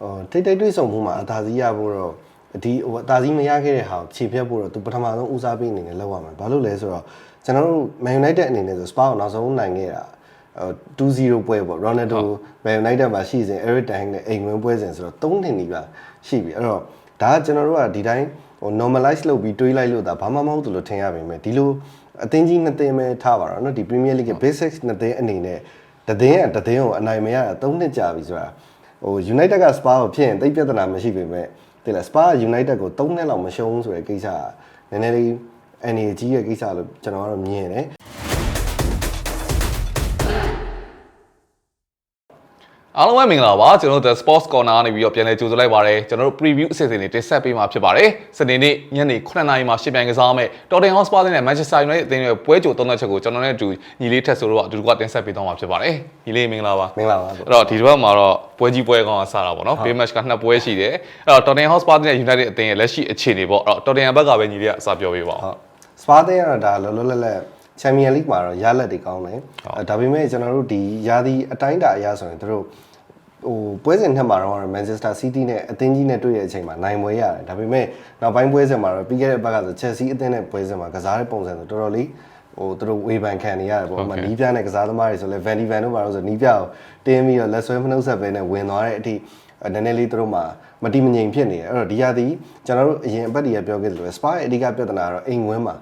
ဟိုထိတ်ထိတ်တွေးဆုံမှုမှာအသာစီးရဖို့တော့ဒီဟိုအသာစီးမရခဲ့တဲ့ဟာကိုခြေဖြတ်ဖို့တော့သူပထမဆုံးဦးစားပေးအနေနဲ့လုပ်ရမှာဘာလို့လဲဆိုတော့ကျွန်တော်တို့ Man United အနေနဲ့ဆို Spa ကိုနောက်ဆုံးနိုင်ခဲ့တာ2-0ပွဲပေါ့ Ronaldo Man United မှာရှိစဉ် Eric Ten Hag နဲ့အိမ်ဝင်ပွဲစဉ်ဆိုတော့3နှစ်နီးပါရှိပြီအဲ့တော့ဒါကကျွန်တော်တို့ကဒီတိုင်းဟို normalize လုပ်ပြီးတွေးလိုက်လို့ဒါဘာမှမဟုတ်ဘူးလို့ထင်ရပါမယ်ဒီလိုအသင်းကြီးနှစ်သင်းပဲထားပါတော့เนาะဒီ Premier League ရဲ့ basics နှစ်သင်းအနေနဲ့တသင်းကတသင်းကိုအနိုင်မရတာ3နှစ်ကြာပြီဆိုတာ ဟို United က Spa ကိုဖြစ်ရင်တိတ်ပြဿနာမရှိပေမဲ့တိလား Spa က United ကို3နှစ်လောက်မရှုံးဆိုတဲ့ကိစ္စကနည်းနည်းလေးအနေကြီးရဲ့ကိစ္စလို့ကျွန်တော်ကတော့မြင်တယ် အားလုံးပဲမင်္ဂလာပါကျွန်တော်တို့ The Sports Corner ကနေပြီးတော့ပြန်လည်ကြိုဆိုလိုက်ပါရစေကျွန်တော်တို့ preview အစီအစဉ်တွေတင်ဆက်ပေးမှာဖြစ်ပါတယ်စနေနေ့ညနေ9:00နာရီမှာရှင်းပြိုင်ကစားမယ် Tottenham Hotspur နဲ့ Manchester United အသင်းတွေပွဲကြိုသုံးသက်ချက်ကိုကျွန်တော်နဲ့အတူညီလေးထက်ဆိုတော့အတူတူကတင်ဆက်ပေးသွားမှာဖြစ်ပါတယ်ညီလေးမင်္ဂလာပါမင်္ဂလာပါအဲ့တော့ဒီတစ်ပတ်မှာတော့ပွဲကြီးပွဲကောင်းအောင်စတာပေါ့နော်ဘေးမတ်ချ်ကနှစ်ပွဲရှိတယ်အဲ့တော့ Tottenham Hotspur နဲ့ United အသင်းရဲ့လက်ရှိအခြေအနေပေါ့အဲ့တော့ Tottenham ဘက်ကပဲညီလေးကအစပြောပေးပါဦးဟုတ်စပါသင်းကတော့ဒါလောလောလတ်လတ် ချန်ပီယံလိမှာတော့ရလက်တွေကောင်းတယ်အဲဒါပေမဲ့ကျွန်တော်တို့ဒီရာသီအတိုင်းတာအရဆိုရင်တို့ဟိုပွဲစဉ်နှစ်မှာတော့မန်ချက်စတာစီးတီးနဲ့အသင်းကြီးနဲ့တွေ့တဲ့အချိန်မှာနိုင်ပွဲရတယ်ဒါပေမဲ့နောက်ပိုင်းပွဲစဉ်မှာတော့ပြီးခဲ့တဲ့ဘက်ကဆိုချက်စီအသင်းနဲ့ပွဲစဉ်မှာကစားတဲ့ပုံစံဆိုတော်တော်လေးဟိုသူတို့ဝေဖန်ခံနေရတယ်ပေါ့။မနီးပြနဲ့ကစားသမားတွေဆိုလဲဗန်ဒီဗန်တို့ပါလို့ဆိုနီးပြကိုတင်းပြီးတော့လက်ဆွဲမနှုတ်ဆက်ပဲနဲ့ဝင်သွားတဲ့အထိနည်းနည်းလေးသူတို့မှာမတိမငြိမ်ဖြစ်နေတယ်။အဲ့တော့ဒီရာသီကျွန်တော်တို့အရင်အပတ်တည်းကပြောခဲ့သလိုပဲစပါရဲ့အဓိကပြဿနာကတော့အိမ်ဝင်းမှာ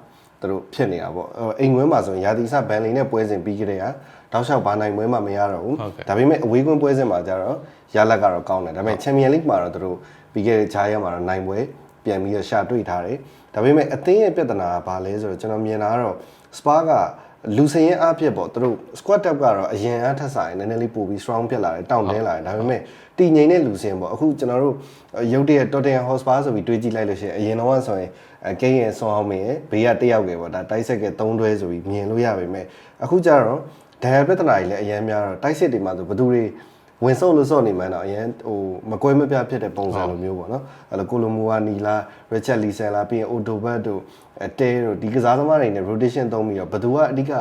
သူတို့ဖြစ်နေတာပေါ့။အိမ်ဝင်းမှာဆိုရင်ရာသီစဘန်လီနဲ့ပွဲစဉ်ပြီးကြတဲ့ဟာတောက်လျှောက်ဘာနိုင်ပွဲမှမရတော့ဘူး။ဒါပေမဲ့အဝေးကွင်းပွဲစဉ်မှာကျတော့ရလက်ကတော့ကောင်းတယ်။ဒါပေမဲ့ချန်ပီယံလိမှာတော့သူတို့ပြီးခဲ့တဲ့ဂျားရဲမှာတော့နိုင်ပွဲပြန်ပြီးတော့ရှာတွေ့ထားတယ်။ဒါပေမဲ့အသင်းရဲ့ပြဿနာကဘာလဲဆိုတော့ကျွန်တော်မြင်တာကတော့စပါကလူစင်ရင်အားဖြစ်ပေါ့သူတို့ squat depth ကတော့အရင်အားထက်ဆိုင်နည်းနည်းလေးပိုပြီး strong ဖြစ်လာတယ်တောင့်တင်းလာတယ်ဒါပေမဲ့တည်ငြိမ်တဲ့လူစင်ပေါ့အခုကျွန်တော်တို့ရုပ်တရက် Tottenham Hotspur ဆိုပြီးတွေးကြည့်လိုက်လို့ရှိရင်အရင်တော့ဆိုရင် အကိန်းရဲ့ဆွန်အောင်မင်းရဲ့ဘေးကတစ်ယောက်ကပေါ့ဒါတိုက်ဆက်က3တွဲဆိုပြီးမြင်လို့ရပါမယ်အခုကျတော့ဒဏ်ရာပြဿနာကြီးလည်းအရင်များတော့တိုက်စစ်တွေမှာဆိုဘယ်သူတွေဝင်ဆုပ်လို့စော့နေမှန်းတော့အရင်ဟိုမကွဲမပြတ်ဖြစ်တဲ့ပုံစံလိုမျိုးပေါ့နော်အဲ့လိုကိုလိုမိုဝါနီလာရစ်ချက်လီဆန်လာပြီးရင်အိုတိုဘတ်တို့အတဲတို့ဒီကစားသမားတွေနဲ့ rotation သုံးပြီးတော့ဘယ်သူကအဓိက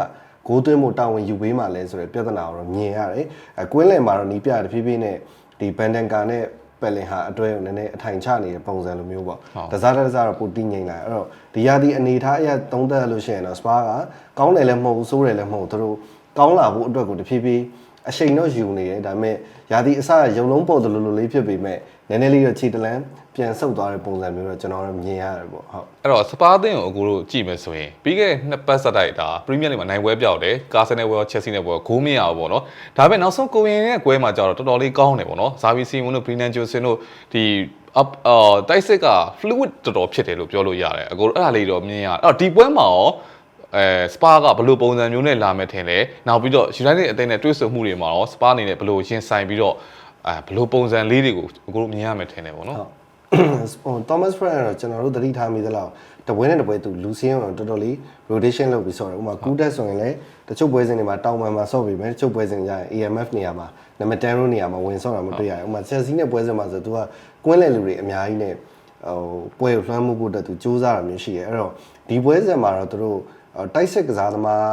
ဂိုးသွင်းမှုတာဝန်ယူပေးမှလဲဆိုတဲ့ပြဿနာကိုတော့မြင်ရတယ်အကွင်းလယ်မှာတော့နီးပြတဖြည်းဖြည်းနဲ့ဒီဘန်ဒန်ကာနဲ့ ပယ်လင်ဟာအတွဲကိုနည်းနည်းအထိုင်ချနေတဲ့ပုံစံလိုမျိုးပေါ့တစားတစားတော့ပိုတည်ငြိမ်လာအဲ့တော့ဒီရာဒီအနေထားအရသုံးသပ်လို့ရှိရင်တော့စပါကကောင်းတယ်လည်းမဟုတ်ဘူးဆိုးတယ်လည်းမဟုတ်ဘူးသူတို့ကောင်းလာဖို့အတွက်ကိုတဖြည်းဖြည်း အချိန်တော့ယူနေတယ်ဒါပေမဲ့ရာသီအစရုံလုံးပေါ်တယ်လို့လို့လေးဖြစ်ပေမဲ့နည်းနည်းလေးတော့ခြေတလန်းပြန်ဆုတ်သွားတဲ့ပုံစံမျိုးတော့ကျွန်တော်တို့မြင်ရတယ်ပေါ့ဟုတ်အဲ့တော့စပါးသင်းကိုအကိုတို့ကြည့်မယ်ဆိုရင်ပြီးခဲ့တဲ့နှစ်ပတ်ဆက်တိုက်ဒါပရီးမီးယားလိမှာနိုင်ပွဲပြောက်တယ်ကာဆယ်နယ်ပွဲရောချက်စီနယ်ပွဲရောဂိုးမရဘူးပေါ့နော်ဒါပေမဲ့နောက်ဆုံးကိုဝင်ရဲ့ပွဲမှာကျတော့တော်တော်လေးကောင်းတယ်ပေါ့နော်ဇာဗီစီမွန်တို့ဘရီနန်ဂျိုဆင်တို့ဒီ up အော်တိုက်စစ်က fluid တော်တော်ဖြစ်တယ်လို့ပြောလို့ရတယ်အကိုတို့အဲ့ဒါလေးတော့မြင်ရအဲ့တော့ဒီပွဲမှာရော အဲစပါကဘယ်လိုပုံစံမျိုးနဲ့လာမယ်ထင်လဲနောက်ပြီးတော့ United အသင်းနဲ့တွေ့ဆုံမှုတွေမှာရောစပါအနေနဲ့ဘယ်လိုရင်ဆိုင်ပြီးတော့အဲဘယ်လိုပုံစံလေးတွေကိုအကိုတို့မြင်ရမယ်ထင်တယ်ပေါ့နော်ဟို Thomas Frank ကတော့ကျွန်တော်တို့သတိထားမိသလောက်တပွဲနဲ့တပွဲသူလူစင်းတော့တော်တော်လေး rotation လုပ်ပြီးဆော့တယ်ဥပမာ good test ဆိုရင်လည်းတချို့ပွဲစဉ်တွေမှာတောင်ပံမှာဆော့ပြီးမယ်တချို့ပွဲစဉ်ကြရင် AMF နေရာမှာနံပါတ်10ရိုးနေရာမှာဝင်ဆော့တာမတွေ့ရဘူးဥပမာ Chelsea နဲ့ပွဲစဉ်မှာဆိုသူကကွင်းလည်လူတွေအများကြီးနဲ့ဟိုပွဲကိုလွှမ်းမိုးဖို့အတွက်သူစူးစမ်းတာမျိုးရှိတယ်အဲ့တော့ဒီပွဲစဉ်မှာတော့သူတို့ တိုက်စစ်ကစားသမား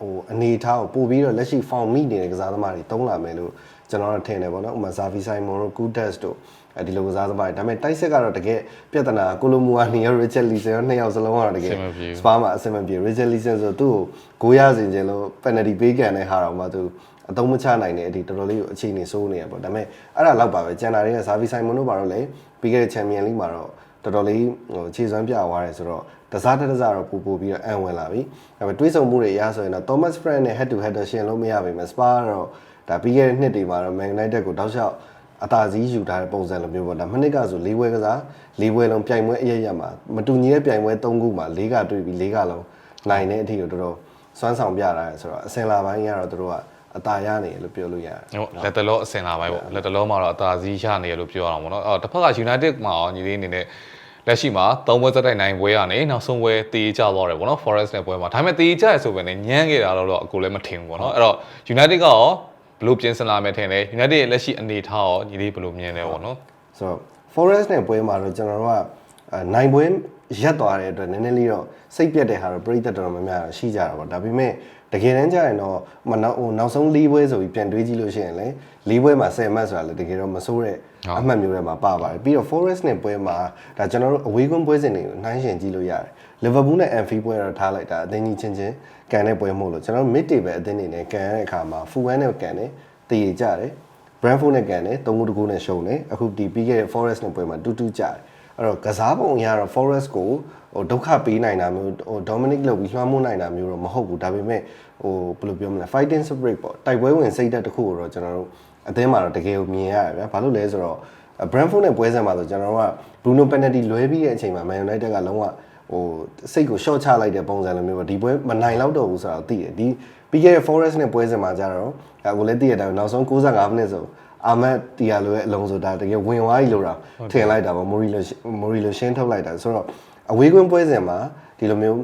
ဟိုအနေထားကိုပို့ပြီးတော့လက်ရှိ form မိနေတဲ့ကစားသမားတွေတုံးလာမယ်လို့ကျွန်တော်တို့ထင်တယ်ပေါ့နော်ဥပမာ Xavi Simon တို့ good test တို့အဲဒီလိုကစားသမားတွေဒါပေမဲ့တိုက်စစ်ကတော့တကယ်ပြဿနာကိုလိုမူအာနီရော Richard Leeson ရောနှစ်ယောက်စလုံးကတော့တကယ်စပါမှာအဆင်မပြေ Richard Leeson ဆိုသူ့ကိုဂိုးရစင်ခြင်းလို့ penalty ပေးကန်တဲ့ဟာတော့မှသူအသုံးမချနိုင်တဲ့အထိတော်တော်လေးကိုအခြေအနေစိုးနေရပေါ့ဒါပေမဲ့အဲ့ဒါလောက်ပါပဲကျန်တာတွေက Xavi Simon တို့ပါတော့လေပြီးခဲ့တဲ့ Champion League မှာတော့ တော်တော်လေးဟိုခြေစွမ်းပြသွားတယ်ဆိုတော့တစားတစ်တစားတော့ပူပူပြီးတော့အံဝင်လာပြီဒါပေမဲ့တွေးဆုံမှုတွေအရဆိုရင်တော့ Thomas Frank နဲ့ head to head တော့ရှင်လို့မရပါဘူး Spa ကတော့ဒါပြီးခဲ့တဲ့နှစ်တွေမှာတော့ Man United ကိုတောက်လျှောက်အသာစီးယူထားတဲ့ပုံစံလိုမျိုးပေါ့ဒါမနစ်ကဆို၄ပွဲကစား၄ပွဲလုံးပြိုင်ပွဲအရရမှာမတူညီတဲ့ပြိုင်ပွဲ၃ခုမှာ၄ကတွေ့ပြီး၄ကလုံးနိုင်တဲ့အထိကိုတော်တော်စွမ်းဆောင်ပြတာဆိုတော့အစင်လာပိုင်းကတော့တို့က အသာရနေတယ်လို့ပြောလို့ရတယ်ဟုတ်လက်တလောအစင်လာပိုင်းပေါ့လက်တလောမှာတော့အသာစီးရနေရလို့ပြောရအောင်ပေါ့နော်အော်တစ်ဖက်က United မှာရောညီလေးအနေနဲ့လက်ရှိမှာသုံးပွဲသက်တိုက်နိုင်ပွဲကနေနောက်ဆုံးပွဲတေးကြသွားတယ်ပေါ့နော် Forest နဲ့ပွဲမှာဒါပေမဲ့တေးကြရဆိုပဲနဲ့ညမ်းခဲ့တာတော့အကိုလည်းမထင်ဘူးပေါ့နော်အဲ့တော့ United ကရောဘယ်လိုပြင်ဆင်လာမယ်ထင်လဲ United ရဲ့လက်ရှိအနေထားရောညီလေးဘယ်လိုမြင်လဲပေါ့နော်ဆိုတော့ forest နဲ့ပွဲမှာတော့ကျွန်တော်တို့ကအဲနိုင်ပွဲ ရက်သွားတဲ့အတွက်နည်းနည်းလေးတော့စိတ်ပြတ်တဲ့ဟာတော့ပြိတ္တတော်တော်များများရှိကြတာပေါ့ဒါပေမဲ့တကယ်တမ်းကျရင်တော့မနောက်ဟိုနောက်ဆုံး၄ပွဲဆိုပြီးပြန်တွေးကြည့်လို့ရှိရင်လေ၄ပွဲမှာ10မှတ်ဆိုတာလေတကယ်တော့မဆိုးတဲ့အမှတ်မျိုးတွေမှာပါပါတယ်ပြီးတော့ Forest နဲ့ပွဲမှာဒါကျွန်တော်တို့အဝေးကွင်းပွဲစဉ်တွေကိုနှိုင်းယှဉ်ကြည့်လို့ရတယ် Liverpool နဲ့ Anfield ပွဲတော့ထားလိုက်တာအသင်းကြီးချင်းချင်းကန်တဲ့ပွဲမဟုတ်လို့ကျွန်တော်တို့ mid table အသင်းတွေနဲ့ကန်ရတဲ့အခါမှာ Fulham နဲ့ကန်တယ်တည်ရကြတယ် Brentford နဲ့ကန်တယ်3ဂိုးတကူနဲ့ရှုံးတယ်အခုဒီပြီးခဲ့တဲ့ Forest နဲ့ပွဲမှာတူတူကြတယ် အဲ့တော့ကစားပုံအရတော့ Forest ကိုဟိုဒုက္ခပေးနိုင်တာမျိုးဟို Dominic လောက်ပြီးလွှမ်းမိုးနိုင်တာမျိုးတော့မဟုတ်ဘူးဒါပေမဲ့ဟိုဘယ်လိုပြောမလဲ fighting spirit ပေါ့တိုက်ပွဲဝင်စိတ်ဓာတ်တစ်ခုကိုတော့ကျွန်တော်တို့အသင်းမှာတော့တကယ်ကိုမြင်ရတယ်ဗျာဘာလို့လဲဆိုတော့ Brentford နဲ့ပွဲစဉ်မှာဆိုကျွန်တော်တို့က Bruno penalty လွဲပြီးတဲ့အချိန်မှာ Man United ကလုံးဝဟိုစိတ်ကို short ချလိုက်တဲ့ပုံစံလိုမျိုးပေါ့ဒီပွဲမနိုင်တော့တော့ဘူးဆိုတော့သိတယ်ဒီပြီးခဲ့တဲ့ Forest နဲ့ပွဲစဉ်မှာကျတော့အခုလည်းသိရတဲ့အတိုင်းနောက်ဆုံး65မိနစ်ဆို အာမတ်တီယာလိုရဲ့အလုံးဆိုတာတကယ်ဝင်သွားပြီလို့တော့ထင်လိုက်တာပေါ့မိုရီလိုမိုရီလိုရှင်းထုတ်လိုက်တာဆိုတော့အဝေးကွင်းပွဲစဉ်မှာဒီလိုမျိုး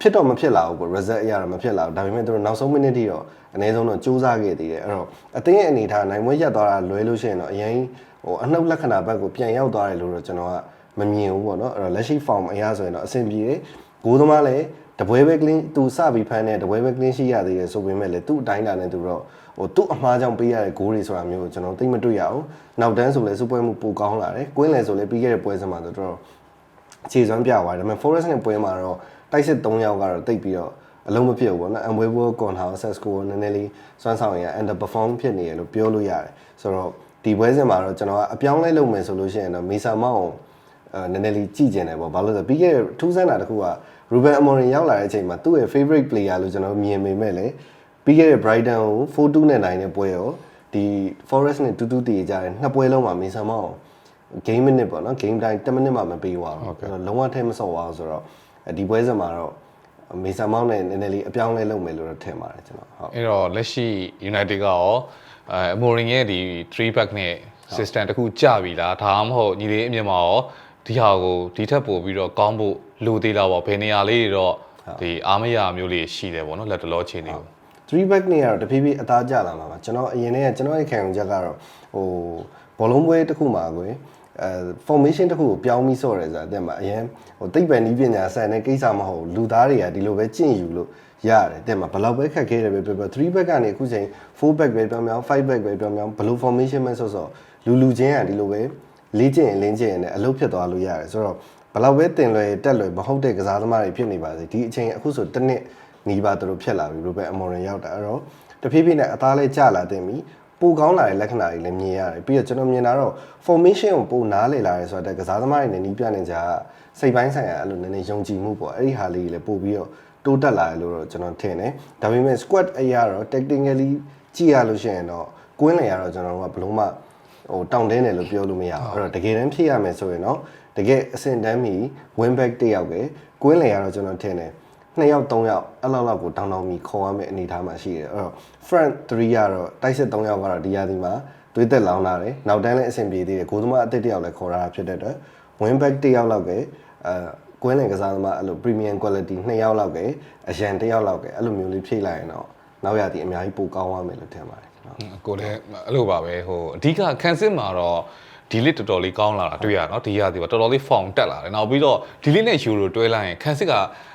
ဖြစ်တော့မဖြစ်လာဘူးပေါ့ result အရတော့မဖြစ်လာဘူးဒါပေမဲ့သူတို့နောက်ဆုံးမိနစ်ထိတော့အနည်းဆုံးတော့စူးစမ်းခဲ့သေးတယ်အဲ့တော့အသင်းရဲ့အနေထားနိုင်မွေးရက်သွားတာလွဲလို့ရှိရင်တော့အရင်ဟိုအနှုတ်လက္ခဏာဘက်ကိုပြန်ရောက်သွားတယ်လို့တော့ကျွန်တော်ကမမြင်ဘူးပေါ့နော်အဲ့တော့လက်ရှိ form အရဆိုရင်တော့အဆင်ပြေတယ်ဂိုးသမားလည်း တပွဲပဲ clean သူစပြီးဖမ်းတဲ့တပွဲပဲ clean ရှိရသေးတယ်ဆိုပေမဲ့လည်းသူ့အတိုင်းတာနဲ့သူတော့ဟိုသူ့အမှားကြောင့်ပေးရတဲ့ဂိုးတွေဆိုတာမျိုးကိုကျွန်တော်သိမတွေ့ရအောင်နောက်တန်းဆိုလည်းစူပွဲမှုပိုကောင်းလာတယ်ကွင်းလယ်ဆိုလည်းပြီးခဲ့တဲ့ပွဲစဉ်မှာဆိုတော့ခြေစွမ်းပြသွားတယ်ဒါပေမဲ့ Forest နဲ့ပွဲမှာတော့တိုက်စစ်3ယောက်ကတော့တိတ်ပြီးတော့အလုံးမဖြစ်ဘူးပေါ့နော်။ Unwable Conhouse Sesco နည်းနည်းလေးစွမ်းဆောင်ရ underperform ဖြစ်နေရလို့ပြောလို့ရတယ်။ဆိုတော့ဒီပွဲစဉ်မှာတော့ကျွန်တော်ကအပြောင်းလဲလုပ်မယ်ဆိုလို့ရှိရင်တော့မေဆာမောင်အဲနည်းနည်းလေးကြည့်ကျင်တယ်ပေါ့။ဘာလို့လဲဆိုတော့ပြီးခဲ့တဲ့ထူးဆန်းတာတစ်ခုက Ruben Amorim ရောက်လာတဲ့အချိန်မှာသူ့ရဲ့ favorite player လို့ကျွန်တော်မြင်မိမဲ့လေပြီးခဲ့တဲ့ Brighton ကို4-2နဲ့နိုင်တဲ့ပွဲရောဒီ Forest နဲ့2-2တည်ကြတယ်နှစ်ပွဲလုံးမှာမေဆာမောင် game minute ပေါ့နော် game time 10မိနစ်မှမပေးပါဘူးအဲ့တော့လုံးဝထဲမဆော့ပါဘူးဆိုတော့ဒီပွဲစဉ်မှာတော့မေဆာမောင်းနဲ့နည်းနည်းလေးအပြောင်းလဲလုပ်မယ်လို့တော့ထင်ပါတယ်ကျွန်တော်ဟုတ်အဲ့တော့လက်ရှိ United ကရောအဲအမိုရင်ရဲ့ဒီ3 back နဲ့ system တခုကြပြီလားဒါမှမဟုတ်ညီလေးအမြင်မှာရော ဒီဟာကိုဒီထက်ပိုပြီးတော့ကောင်းဖို့လိုသေးလားပေါ့ဘယ်နေရာလေးတွေတော့ဒီအားမရမျိုးလေးရှိတယ်ပေါ့နော်လက်တလောချင်းတွေကို3 back နေရတော့တဖြည်းဖြည်းအသားကျလာမှာပါကျွန်တော်အရင်တည်းကကျွန်တော်ရဲ့ခံယူချက်ကတော့ဟိုဘောလုံးပွဲတစ်ခုမှာကိုအဲ formation တစ်ခုကိုပြောင်းပြီးဆော့ရဲဆိုတာတဲ့မှာအရင်ဟိုသိပ္ပံနည်းပညာဆန်တဲ့ကိစ္စမဟုတ်ဘူးလူသားတွေကဒီလိုပဲကျင့်ယူလို့ရတယ်တဲ့မှာဘယ်လောက်ပဲခက်ခဲတယ်ပဲပြောပြော3 back ကနေအခုချိန်4 back ပဲပြောင်းပြောင်း5 back ပဲပြောင်းပြောင်းဘယ်လို formation ပဲဆော့ဆော့လူလူချင်းကဒီလိုပဲ လေ့ကျင့်ရင်လင်းကျင့်ရင်လည်းအလုပ်ဖြစ်သွားလို့ရတယ်ဆိုတော့ဘယ်လောက်ပဲတင်လွယ်တက်လွယ်မဟုတ်တဲ့ကစားသမားတွေဖြစ်နေပါစေဒီအချိန်အခုဆိုတစ်နှစ်နီးပါးသူတို့ဖြစ်လာပြီလို့ပဲအမော်ရင်ရောက်တာအဲ့တော့တဖြည်းဖြည်းနဲ့အသားလေးကျလာတဲ့မီပိုကောင်းလာတဲ့လက္ခဏာတွေလည်းမြင်ရတယ်ပြီးတော့ကျွန်တော်မြင်တာတော့ formation ကိုပိုနားလည်လာတယ်ဆိုတော့ကစားသမားတွေနဲ့နီးပြနေကြစိတ်ပိုင်းဆိုင်ရာအဲ့လိုနည်းနည်းယုံကြည်မှုပေါ့အဲ့ဒီဟာလေးတွေလည်းပို့ပြီးတော့တိုးတက်လာတယ်လို့တော့ကျွန်တော်ထင်တယ်ဒါပေမဲ့ squad အရာတော့ technically ကြည့်ရလို့ရှိရင်တော့ကွင်းလေရတော့ကျွန်တော်တို့ကဘလုံးမ ဟိုတောင်းတင်းတယ်လို့ပြောလို့မရဘူးအဲ့တော့တကယ်တမ်းဖြစ်ရမယ်ဆိုရင်တော့တကယ်အဆင့်တန်းမီ win back တစ်ယောက်ပဲကွင်းလေရတော့ကျွန်တော်ထင်တယ်နှစ်ယောက်သုံးယောက်အဲ့လောက်လောက်ကိုတောင်းတောင်းပြီးခေါ်ရမယ့်အနေအထားမှာရှိတယ်အဲ့တော့ front 3ကတော့တိုက်စစ်3ယောက်ကတော့ဒီရာသီမှာသွေးသက်လောင်းလာတယ်နောက်တန်းလည်းအဆင်ပြေသေးတယ်ဂိုးသမားအသစ်တစ်ယောက်လည်းခေါ်ရတာဖြစ်တဲ့အတွက် win back တစ်ယောက်လောက်ပဲအဲကွင်းလင်ကစားသမားအဲ့လို premium quality နှစ်ယောက်လောက်ပဲအရန်တစ်ယောက်လောက်ပဲအဲ့လိုမျိုးလေးဖြည့်လိုက်ရင်တော့ နောက်ရာသီအများကြီးပိုကောင်းသွားမယ်လို့ထင်ပါတယ်ကျွန်တော်ကိုလည်းအဲ့လိုပါပဲဟိုအဓိကခန်းစစ်မှာတော့ဒီလစ်တော်တော်လေးကောင်းလာတာတွေ့ရနော်ဒီရသည်ပါတော်တော်လေးဖောင်တက်လာတယ်နောက်ပြီးတော့ဒီလစ်နဲ့ယူရိုတွဲလိုက်ရင်ခန်းစစ်က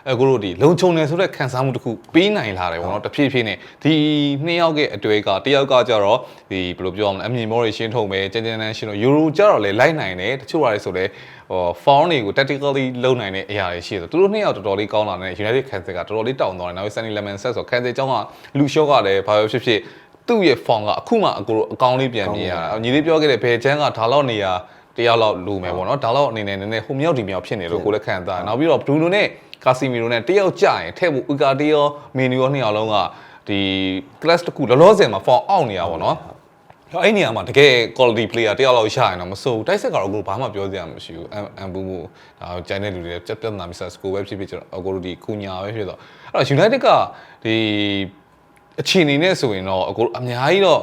အခုတို့ဒီလုံခြုံတယ်ဆိုတဲ့ခံစားမှုတစ်ခုပေးနိုင်လာတယ်ပေါ့နော်တဖြည်းဖြည်းနဲ့ဒီနှစ်ယောက်ရဲ့အတွေ့ကတယောက်ကကြတော့ဒီဘယ်လိုပြောရမလဲအမြင်မောတွေရှင်းထုတ်မယ်ကြမ်းကြမ်းတမ်းရှင်းတော့ယူရိုကြတော့လေလိုက်နိုင်တယ်တချို့ဟာတွေဆိုလည်း ဟို found တွေကို tactically လုံနိုင်တဲ့အရာတွေရှိတယ်သူတို့နှစ်ယောက်တော်တော်လေးကောင်းလာတယ် United ခန်းစစ်ကတော်တော်လေးတောင်းသွားတယ်နောက် Sunny Lemon set ဆိုခန်းစစ်အကြောင်းကလူရှော့ကလည်းဘာပဲဖြစ်ဖြစ်သူ့ရဲ့ form ကအခုမှအကိုအကောင်းလေးပြန်မြင်ရတာညီလေးပြောခဲ့တဲ့ဘယ်ချမ်းကဒါလောက်နေရတယောက်လောက်လူမယ်ပေါ့နော်ဒါလောက်အနေနဲ့နည်းနည်းဟိုမြောက်ဒီမြောက်ဖြစ်နေလို့ကိုလည်းခံစားနောက်ပြီးတော့ဘရူနိုနဲ့ကာစီမီရိုနဲ့တယောက်ကြရင်ထဲ့ဖို့ဥကာတီရောမီနီရောနှစ်ယောက်လုံးကဒီ class တစ်ခုလောလောဆယ်မှာ form အောက်နေရပါတော့ အဲ့နေရာမှာတကယ် quality player တယောက်လောက်ရရင်တော့မစိုးတိုက်ဆက်ကတော့အခုဘာမှပြောစရာမရှိဘူးအမ်ဘူမူဒါကျန်တဲ့လူတွေပြတ်ပြတ်နာမစ္စစကိုပဲဖြစ်ဖြစ်ကျွန်တော်အခုတို့ဒီကုညာပဲဖြစ်တော့အဲ့တော့ United ကဒီအခြေအနေနဲ့ဆိုရင်တော့အခုအများကြီးတော့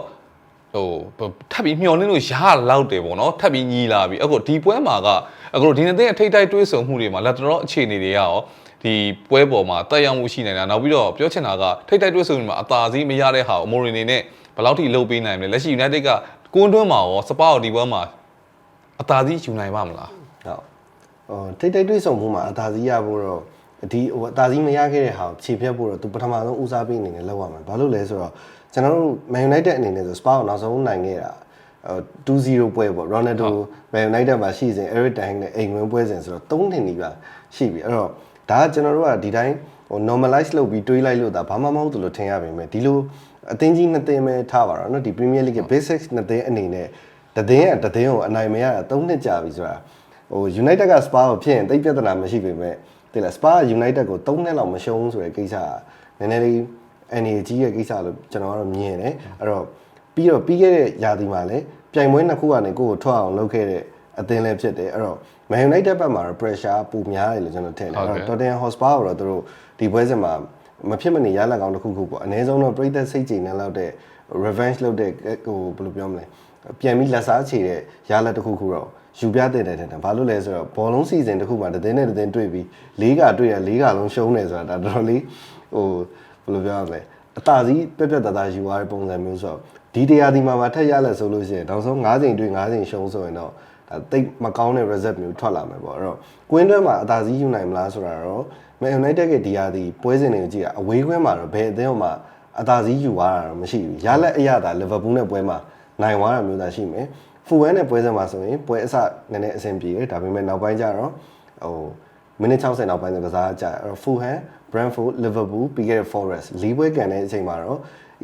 ဟိုထပ်ပြီးမျောလင်းလို့ရလောက်တယ်ပေါ့နော်ထပ်ပြီးညီလာပြီအခုဒီပွဲမှာကအခုဒီနေ့တဲ့ထိတ်တိုက်တွေးဆုံမှုတွေမှာလက်တော်အခြေအနေတွေရော ဒီပွဲပေါ်မှာတက်ရောက်မှုရှိနေတာနောက်ပြီးတော့ပြောချင်တာကထိတ်တိုက်တွေးဆုံမှုမှာအသာစီးမရတဲ့ဟာကိုအမိုရီနေနဲ့ဘယ်လောက်ထိလှုပ်ပေးနိုင်မလဲလက်ရှိ United ကကွန်းတွင်းမှာရောစပါးဒီပွဲမှာအသာစီးယူနိုင်ပါမလားဟုတ်ဟိုတိတ်တိတ်တွေးဆုံမှုမှာအသာစီးရဖို့တော့ဒီဟိုအသာစီးမရခဲ့တဲ့ဟာကိုခြေဖြတ်ဖို့တော့သူပထမဆုံးဦးစားပေးအနေနဲ့လုပ်ရမှာဘာလို့လဲဆိုတော့ကျွန်တော်တို့ Man United အနေနဲ့ဆို Spa ကိုနောက်ဆုံးနိုင်ခဲ့တာ2-0ပွဲပေါ့ Ronaldo Man United မှာရှိစဉ် Eric Ten Hag နဲ့အိမ်ဝင်ပွဲစဉ်ဆိုတော့3နှစ်နီးပါရှိပြီအဲ့တော့ ဒါကကျွန်တော်တို့ကဒီတိုင်းဟို normalize လုပ်ပြီးတွေးလိုက်လို့ဒါဘာမှမဟုတ်ဘူးလို့ထင်ရပါမယ်ဒီလိုအသင်းကြီးနှစ်သင်းပဲထားပါတော့เนาะဒီ Premier League ရဲ့ basics နှစ်သင်းအနေနဲ့တသင်းကတသင်းကိုအနိုင်မရတာ3နှစ်ကြာပြီဆိုတာဟို United က Spa ကိုဖြစ်ရင်တိတ်ပြဿနာမရှိပေမဲ့တိလား Spa က United ကို3နှစ်လောက်မရှုံးဆိုတဲ့ကိစ္စကနည်းနည်းလေးအနေကြီးရဲ့ကိစ္စလို့ကျွန်တော်ကတော့မြင်တယ်အဲ့တော့ပြီးတော့ပြီးခဲ့တဲ့ရာသီမှာလည်းပြိုင်ပွဲနှစ်ခုကနေကိုယ့်ကိုထွက်အောင်လုပ်ခဲ့တဲ့အသင်းလည်းဖြစ်တယ်အဲ့တော့ Man United ဘက်မှာတော့ pressure ပိုများတယ်လို့ကျွန်တော်ထင်တယ်အဲ့တော့ Tottenham Hotspur ကိုတော့သူတို့ဒီပွဲစဉ်မှာမဖြစ်မနေရလက်ကောင်းတစ်ခုခုပေါ့အနည်းဆုံးတော့ပြိသက်စိတ်ကြည်နေလောက်တဲ့ revenge လုပ်တဲ့ဟိုဘယ်လိုပြောမလဲပြန်ပြီးလက်စားချေတဲ့ရလက်တစ်ခုခုတော့ယူပြတဲ့တဲ့တဲ့ဘာလို့လဲဆိုတော့ဘောလုံးစီစဉ်တစ်ခုမှတစ်သင်းနဲ့တစ်သင်းတွေ့ပြီးလေးကတွေ့ရလေးကလုံးရှုံးနေဆိုတာဒါတော်တော်လေးဟိုဘယ်လိုပြောရမလဲအသာစီးပြက်ပြက်တသားယူရတဲ့ပုံစံမျိုးဆိုတော့ ဒီတရားဒီမှာမှာထက်ရလဲဆိုလို့ရှိရင်နောက်ဆုံး9ချိန်တွေ့9ချိန်ရှုံးဆိုရင်တော့ဒါတိတ်မကောင်းတဲ့ result မျိုးထွက်လာမယ်ပေါ့အဲ့တော့ကွင်းတွဲမှာအသာစီးယူနိုင်မလားဆိုတာတော့ Man United ရဲ့ဒီဟာဒီပွဲစဉ်တွေကိုကြည့်တာအဝေးကွင်းမှာတော့ဘယ်အသင်းမှအသာစီးယူသွားတာတော့မရှိဘူးရလက်အရသာ Liverpool နဲ့ပွဲမှာနိုင်သွားတာမျိုးသာရှိမယ်ဖူဝဲနဲ့ပွဲစဉ်မှာဆိုရင်ပွဲအစနည်းနည်းအဆင်ပြေတယ်ဒါပေမဲ့နောက်ပိုင်းကျတော့ဟိုမိနစ်60နောက်ပိုင်းဆိုကစားကြအဲ့တော့ Fulham Brentford Liverpool ပြီးခဲ့တဲ့ Forest လေးပွဲကန်တဲ့အချိန်မှာတော့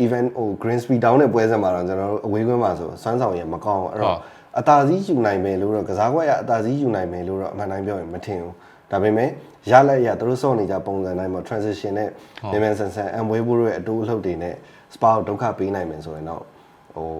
even ဟို Greensby down တဲ့ပွဲစဉ်မှာတော့ကျွန်တော်တို့အဝေးကွင်းမှာဆိုစွမ်းဆောင်ရမကောင်းဘူးအဲ့တော့အသာစီးယူနိုင်မယ်လို့တော့ကစားကွက်ရအသာစီးယူနိုင်မယ်လို့တော့အမှန်တိုင်းပြောရင်မထင်ဘူးဒါပေမဲ့ရလက်ရသူတို့စောင့်နေကြပုံစံတိုင်းမှာ transition နဲ့မြန်မြန်ဆန်ဆန်အမ်ဝေးဖို့ရဲ့အတိုးအလှုပ်တွေနဲ့ spa ကိုဒုက္ခပေးနိုင်မယ်ဆိုရင်တော့ဟို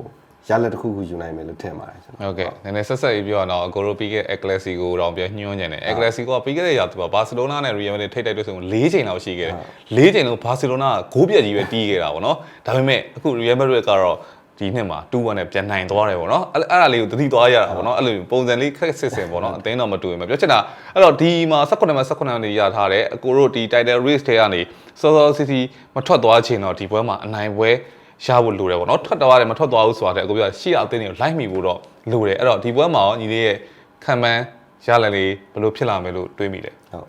ရလက်တစ်ခုခုယူနိုင်မယ်လို့ထင်ပါတယ်ကျွန်တော်ဟုတ်ကဲ့နည်းနည်းဆက်ဆက်ပြီးပြောရအောင်အကိုတို့ပြီးခဲ့အက်ကလစီကိုတော့ပြန်ညွှန်းနေတယ်အက်ကလစီကိုကပြီးခဲ့တဲ့ရာသီမှာဘာစီလိုနာနဲ့ရီယယ်မက်ဒရစ်ထိပ်တိုက်တွေ့ဆုံ၄ချိန်လောက်ရှိခဲ့တယ်၄ချိန်လုံးဘာစီလိုနာကဂိုးပြက်ကြီးပဲတီးခဲ့တာပေါ့နော်ဒါပေမဲ့အခုရီယယ်မက်ဒရစ်ကတော့ဒီနှစ်မှာ2-1နဲ့ပြန်နိုင်သွားတယ်ပေါ့နော်အဲ့အဲ့ဒါလေးကိုတတိသွားရတာပေါ့နော်အဲ့လိုပုံစံလေးခက်စစ်စင်ပေါ့နော်အတင်းတော့မတူဘူးပြောချင်တာအဲ့တော့ဒီမှာ18မှာ18နေရထားတယ်အကိုတို့ဒီ title race တွေကနေစောစောစီစီမထွက်သွားချင်တော့ဒီပွဲမှာအနိုင်ပွဲ ရဖို့လိုတယ်ပေါ့နော်ထွက်သွားတယ်မထွက်သွားဘူးဆိုတာတဲ့အကိုပြောရှေ့အသင်းတွေကိုလိုက်မိဖို့တော့လိုတယ်အဲ့တော့ဒီပွဲမှာရောညီလေးရဲ့ခံမှန်းရလလေးဘယ်လိုဖြစ်လာမယ်လို့တွေးမိလဲဟုတ်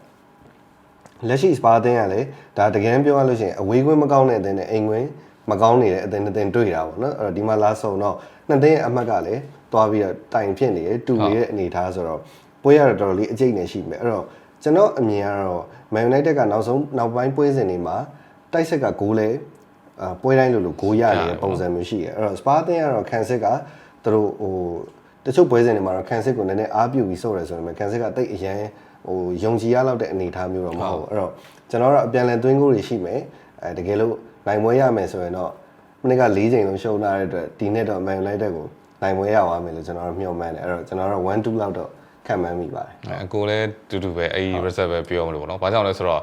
လက်ရှိ spa အသင်းကလည်းဒါတကယ်ပြောရလို့ရှိရင်အဝေးကွင်းမကောင်းတဲ့အသင်းနဲ့အိမ်ကွင်းမကောင်းနေတဲ့အသင်းနှစ်သင်းတွေ့တာပေါ့နော်အဲ့တော့ဒီမှာလာဆုံတော့နှစ်သင်းရဲ့အမှတ်ကလည်းတွားပြီးတော့တိုင်ဖြစ်နေတယ်တူနေတဲ့အနေအထားဆိုတော့ပွဲရတော့တော်တော်လေးအကျိတ်နဲ့ရှိမယ်အဲ့တော့ကျွန်တော်အမြင်ကတော့ Man United ကနောက်ဆုံးနောက်ပိုင်းပွဲစဉ်တွေမှာတိုက်ဆက်ကဂိုးလဲအာ ပွဲတိုင်းလို့လို့ဂိုးရနေတဲ့ပုံစံမျိုးရှိတယ်အဲ့တော့ Spa အသင်းကတော့ Kansas ကသူတို့ဟိုတချို့ပွဲစဉ်တွေမှာတော့ Kansas ကိုနည်းနည်းအားပြုပြီးစော့တယ်ဆိုရင် Kansas ကတိတ်အရန်ဟိုယုံကြည်ရလောက်တဲ့အနေအထားမျိုးတော့မဟုတ်ဘူးအဲ့တော့ကျွန်တော်တို့အပြန်လည်သွင်းကိုတွေရှိမယ်အဲတကယ်လို့နိုင်ပွဲရမယ်ဆိုရင်တော့မနေ့က၄ချိန်လုံးရှုံးထားတဲ့အတွက်ဒီနေ့တော့ Man United ကိုနိုင်ပွဲရသွားမယ်လို့ကျွန်တော်တို့မျှော်မှန်းတယ်အဲ့တော့ကျွန်တော်တို့1 2လောက်တော့ခံမှန်းမိပါတယ်အကိုလည်းတူတူပဲအဲ့ဒီ reset ပဲပြောမလို့ပေါ့နော်။ဘာကြောင့်လဲဆိုတော့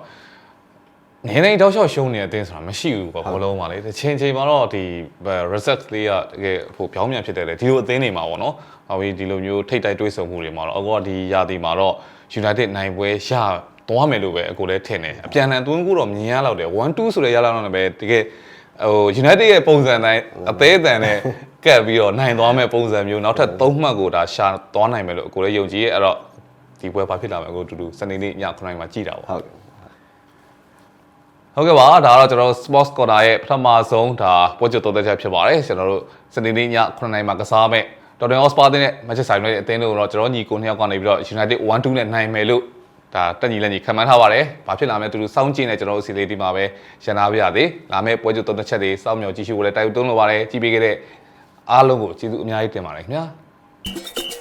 နေနေတောက်လျှောက်ရှုံးနေတဲ့အတင်းဆိုတာမရှိဘူးပေါ့ဘလုံးပါလေ။တစ်ချိန်ချိန်မှာတော့ဒီ reset လေးကတကယ်ဟိုပြောင်းပြန်ဖြစ်တယ်လေဒီလိုအသင်းတွေမှာပေါ့နော်။ဟောပြီးဒီလိုမျိုးထိတ်တိုက်တွေးဆုံမှုတွေမှာတော့အကောကဒီရာသီမှာတော့ United နိုင်ပွဲရသွားမယ်လို့ပဲအကိုလည်းထင်တယ်။အပြန်အလှန်သွင်းကိုတော့မြင်ရလောက်တယ်1 2ဆိုတဲ့ရလောက်တော့ပဲတကယ်ဟို United ရဲ့ပုံစံတိုင်းအသေးအတန်နဲ့ကတ်ပြီးတော့နိုင်သွားမဲ့ပုံစံမျိုးနောက်ထပ်3မှတ်ကိုဒါရှာသွားနိုင်မယ်လို့အကိုလည်းယုံကြည်ရဲ့အဲ့တော့ဒီပွဲဘာဖြစ်လာမလဲအကိုတူတူစနေနေ့ည9:00နာရီမှာကြည့်တာပေါ့ဟုတ် ဟုတ်ကဲ့ပါဒါကတော့ကျွန်တော်တို့ Sports Corner ရဲ့ပထမဆုံးဒါပွဲကြိုတော်တဲ့ချက်ဖြစ်ပါတယ်ကျွန်တော်တို့စနေနေ့ည9:00နာရီမှာကစားမဲ့ Tottenham Hotspur နဲ့ Manchester United အသင်းတို့တော့ကျွန်တော်ညီကိုနှစ်ယောက်ကနေပြီးတော့ United 1-2နဲ့နိုင်မယ်လို့ဒါတက်ညီလက်ညီခံမှန်းထားပါတယ်။ဘာဖြစ်လာမလဲသူတို့စောင့်ကြည့်နေကျွန်တော်တို့စီလေးဒီမှာပဲရန်နာပြရသေး။လာမယ့်ပွဲကြိုတော်တဲ့ချက်တွေစောင့်မျှော်ကြည့်ရှုဖို့လည်းတိုက်တွန်းလိုပါတယ်။ကြည့်ပေးခဲ့တဲ့အားလုံးကိုကျေးဇူးအများကြီးတင်ပါတယ်ခင်ဗျာ။